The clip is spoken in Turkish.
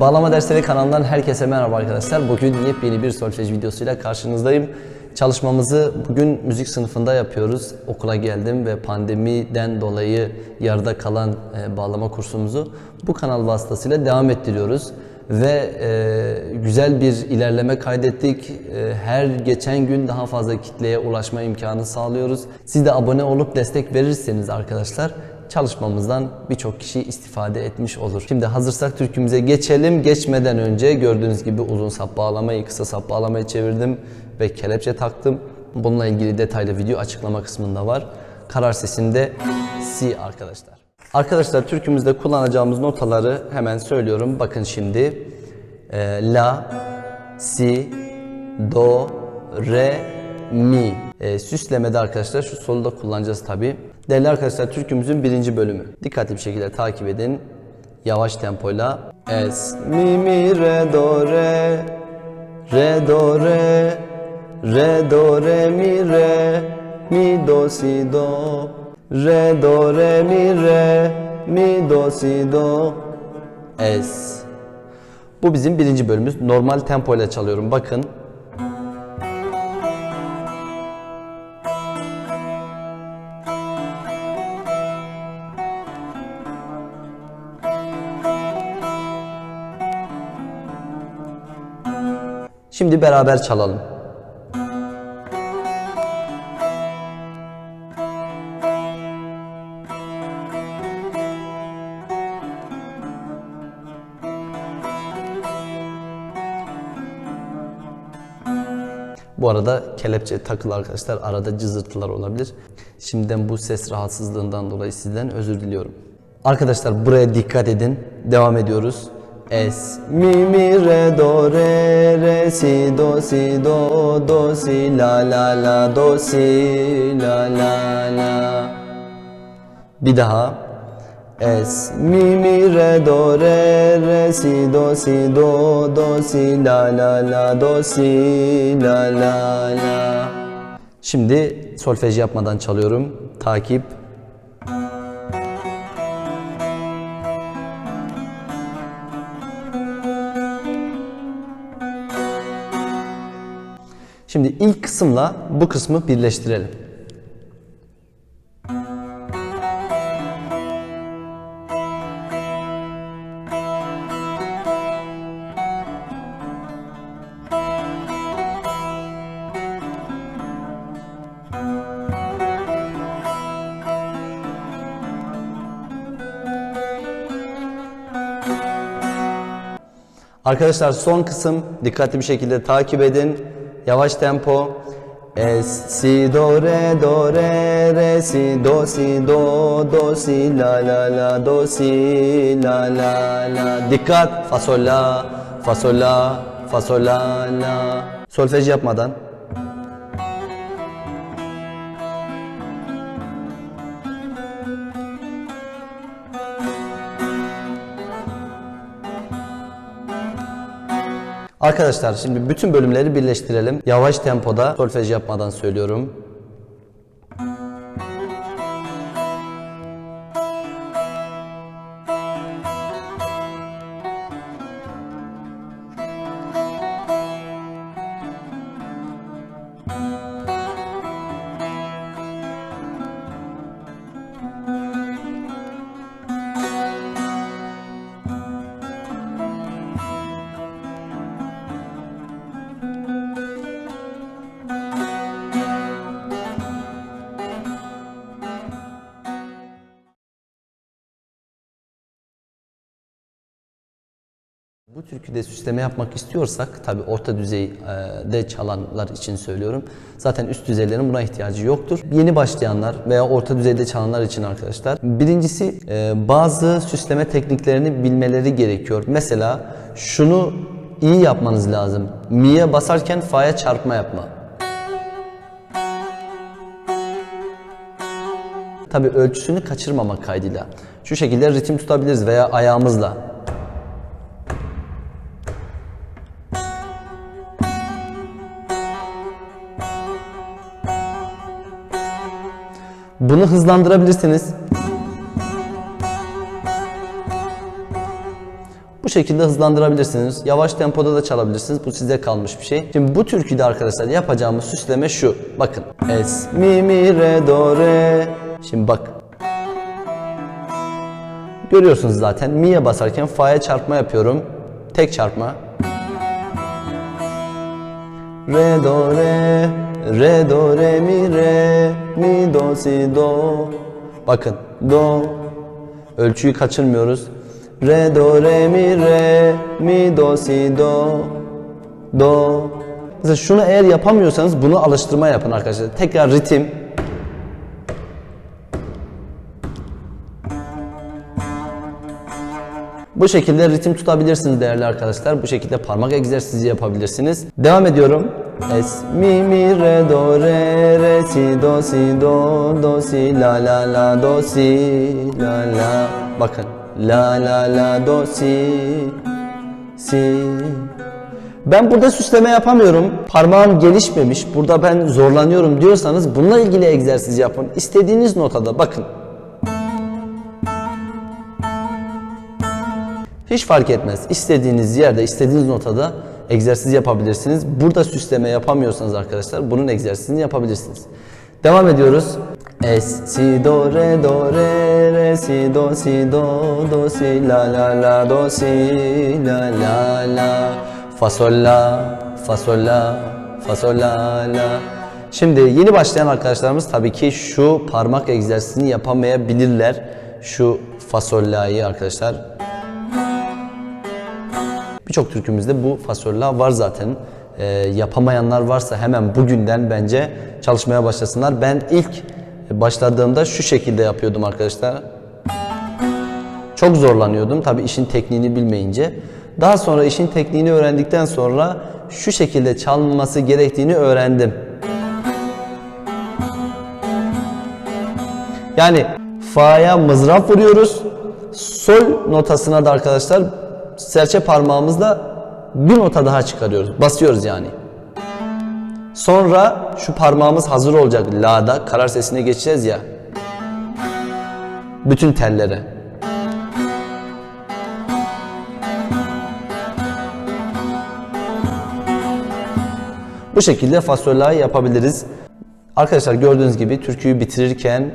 Bağlama Dersleri kanalından herkese merhaba arkadaşlar. Bugün yepyeni bir solfej videosuyla karşınızdayım. Çalışmamızı bugün müzik sınıfında yapıyoruz. Okula geldim ve pandemiden dolayı yarıda kalan e, bağlama kursumuzu bu kanal vasıtasıyla devam ettiriyoruz. Ve e, güzel bir ilerleme kaydettik. E, her geçen gün daha fazla kitleye ulaşma imkanı sağlıyoruz. Siz de abone olup destek verirseniz arkadaşlar çalışmamızdan birçok kişi istifade etmiş olur. Şimdi hazırsak türkümüze geçelim. Geçmeden önce gördüğünüz gibi uzun sap bağlamayı kısa sap bağlamayı çevirdim ve kelepçe taktım. Bununla ilgili detaylı video açıklama kısmında var. Karar sesinde Si arkadaşlar. Arkadaşlar türkümüzde kullanacağımız notaları hemen söylüyorum. Bakın şimdi. Ee, la, si, do, re, mi. Ee, süslemede arkadaşlar şu solu da kullanacağız tabi. Değerli arkadaşlar türkümüzün birinci bölümü. Dikkatli bir şekilde takip edin. Yavaş tempoyla. Es, mi, mi, re, do, re. Re, do, re. Re, do, re, mi, re. Mi, do, si, do. Re, do, re, mi, re. Mi, do, si, do. Es. Bu bizim birinci bölümümüz. Normal tempoyla çalıyorum. Bakın. Şimdi beraber çalalım. Bu arada kelepçe takılı arkadaşlar. Arada cızırtılar olabilir. Şimdiden bu ses rahatsızlığından dolayı sizden özür diliyorum. Arkadaşlar buraya dikkat edin. Devam ediyoruz. Es, mi, mi, re, do, re, re, si, do, si, do, do, si, la, la, la, do, si, la, la, la. Bir daha. Es, mi, mi, re, do, re, re, si, do, si, do, do, si, la, la, la, do, si, la, la, la. Şimdi solfej yapmadan çalıyorum. Takip. Şimdi ilk kısımla bu kısmı birleştirelim. Arkadaşlar son kısım dikkatli bir şekilde takip edin. Yavaş tempo. Es, si, do, re, do, re, re, si, do, si, do, do, si, la, la, la, do, si, la, la, la. Dikkat. Fa, sol, la, fa, sol, la, fa, sol, la, la. Solfej yapmadan. Arkadaşlar şimdi bütün bölümleri birleştirelim. Yavaş tempoda solfej yapmadan söylüyorum. Bu türküde süsleme yapmak istiyorsak tabi orta düzeyde çalanlar için söylüyorum. Zaten üst düzeylerin buna ihtiyacı yoktur. Yeni başlayanlar veya orta düzeyde çalanlar için arkadaşlar. Birincisi e, bazı süsleme tekniklerini bilmeleri gerekiyor. Mesela şunu iyi yapmanız lazım. Mi'ye basarken fa'ya çarpma yapma. Tabi ölçüsünü kaçırmamak kaydıyla. Şu şekilde ritim tutabiliriz veya ayağımızla. Bunu hızlandırabilirsiniz. Bu şekilde hızlandırabilirsiniz. Yavaş tempoda da çalabilirsiniz. Bu size kalmış bir şey. Şimdi bu türküde arkadaşlar yapacağımız süsleme şu. Bakın. Es, mi, mi, re, do, re. Şimdi bak. Görüyorsunuz zaten. Mi'ye basarken fa'ya çarpma yapıyorum. Tek çarpma. Re, do, re. Re, do, re, mi, re. Mi, do, si, do. Bakın. Do. Ölçüyü kaçırmıyoruz. Re, do, re, mi, re. Mi, do, si, do. Do. Mesela şunu eğer yapamıyorsanız bunu alıştırma yapın arkadaşlar. Tekrar ritim. Bu şekilde ritim tutabilirsiniz değerli arkadaşlar. Bu şekilde parmak egzersizi yapabilirsiniz. Devam ediyorum. Es, mi, mi, re, do, re, re, si, do, si, do, do, si, la, la, la, do, si, la, la. Bakın. La, la, la, do, si, si. Ben burada süsleme yapamıyorum. Parmağım gelişmemiş. Burada ben zorlanıyorum diyorsanız bununla ilgili egzersiz yapın. İstediğiniz notada bakın. Hiç fark etmez. İstediğiniz yerde, istediğiniz notada egzersiz yapabilirsiniz. Burada süsleme yapamıyorsanız arkadaşlar bunun egzersizini yapabilirsiniz. Devam ediyoruz. Es, si, do, re, do, re, re, si, do, si, do, do, si, la, la, la, do, si, la, la, la, fa, sol, la, fa, sol, la, fa, sol, la, la. Şimdi yeni başlayan arkadaşlarımız tabii ki şu parmak egzersizini yapamayabilirler. Şu fa, sol, la'yı arkadaşlar Birçok türkümüzde bu fasolla var zaten. Ee, yapamayanlar varsa hemen bugünden bence çalışmaya başlasınlar. Ben ilk başladığımda şu şekilde yapıyordum arkadaşlar. Çok zorlanıyordum tabii işin tekniğini bilmeyince. Daha sonra işin tekniğini öğrendikten sonra şu şekilde çalınması gerektiğini öğrendim. Yani fa'ya mızrap vuruyoruz. Sol notasına da arkadaşlar serçe parmağımızla bir nota daha çıkarıyoruz. Basıyoruz yani. Sonra şu parmağımız hazır olacak. La'da karar sesine geçeceğiz ya. Bütün tellere. Bu şekilde fasola'yı yapabiliriz. Arkadaşlar gördüğünüz gibi türküyü bitirirken